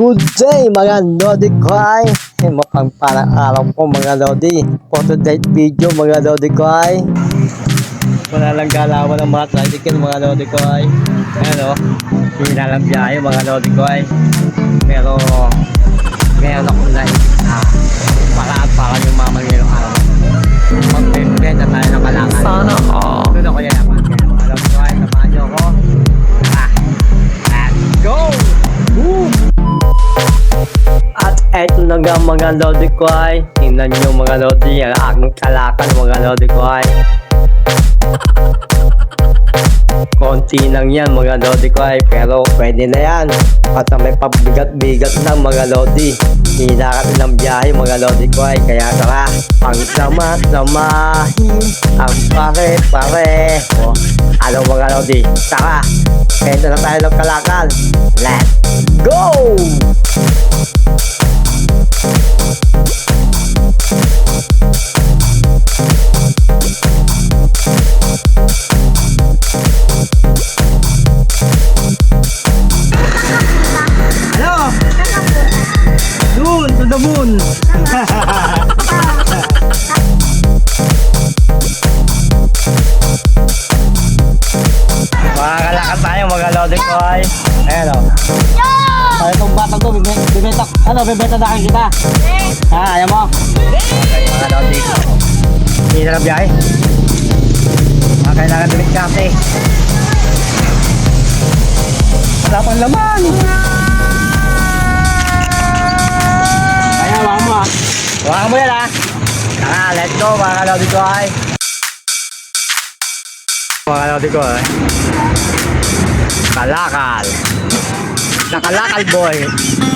Good day mga Lodi ko ay eh, mapangpalang araw po mga Lodi. For today's video mga Lodi ko ay wala lang galawan ng mga tricycle mga Lodi ko ay ayan o, hindi na lang biyahe mga Lodi ko ay pero meron ako na ah, paraan para yung mama ngayong araw. Mag-bend na tayo ng kalangan. Sana all. Eto na nga mga lodi ko ay Tingnan nyo mga lodi Ang aking kalakal mga lodi ko ay Konti lang yan mga lodi ko ay Pero pwede na yan. At may pabigat-bigat lang mga lodi Hinakat ng biyahe mga lodi ko ay Kaya tara Pagsama-samahin Ang pare-pare. O, Ano mga lodi Tara Eto na tayo ng kalakal Let's go! Makakalakad tayo mga lodi ko ay. Ayan o. Ay, itong batang to, bibenta, ano, bibenta na akin kita. Ha, ayaw mo? Okay, mga lodi. Hindi na lang biyahe. Mga kailangan dumit kasi. Wala pang laman. Kaya, waka mo ah. Waka mo yan ah. Tara, let's go mga ko ay. Mga kalodi ko ay. Kalakal. Nakalakal boy.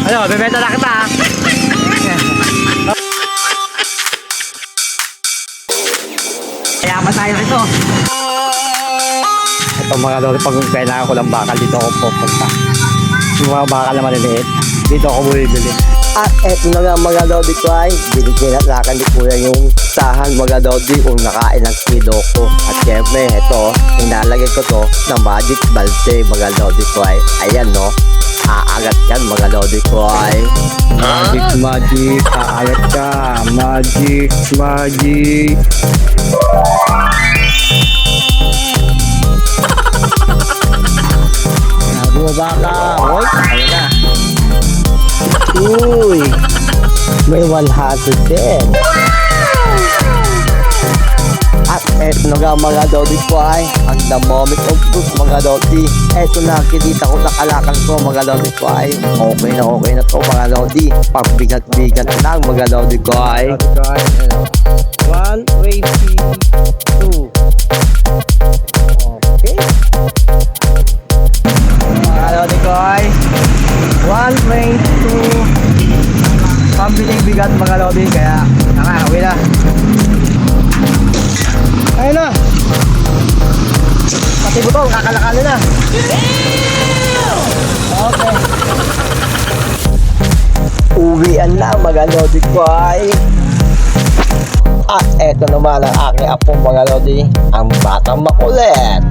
Ano, bebenta na kita. Kaya pa tayo ito. Ito mga lodi, pag kailangan ko ng bakal, dito ako pupunta. Yung mga bakal na maliliit, dito ako bumibili. At eto na nga mga lodi ko ay, binigyan at lakan ni kuya yung sahan mga lodi kung nakain ng kilo ko. At syempre, ito, inalagay ko to ng magic balde mga lodi ko ay. Ayan no, aagat yan mga lodi ko ay. Magic, magic, aagat ka. Magic, magic. Uy, may 100 din. At eto na nga mga Dodi ko ay ang the moment of truth mga Dodi. Eto na kinita ko sa kalakal ko mga Dodi ko ay okay na okay na to mga Dodi. Pagbigat-bigat lang mga Dodi ko ay. One, twenty, two. Okay. Mga Dodi ko ay 122 pambiling bigat mga lodi kaya nakakawin na. Ayun na. Pati butong kakalakalo na. Okay. Uwian na mga lodi ko ay. At eto naman ang aking apo mga lodi ang batang makulit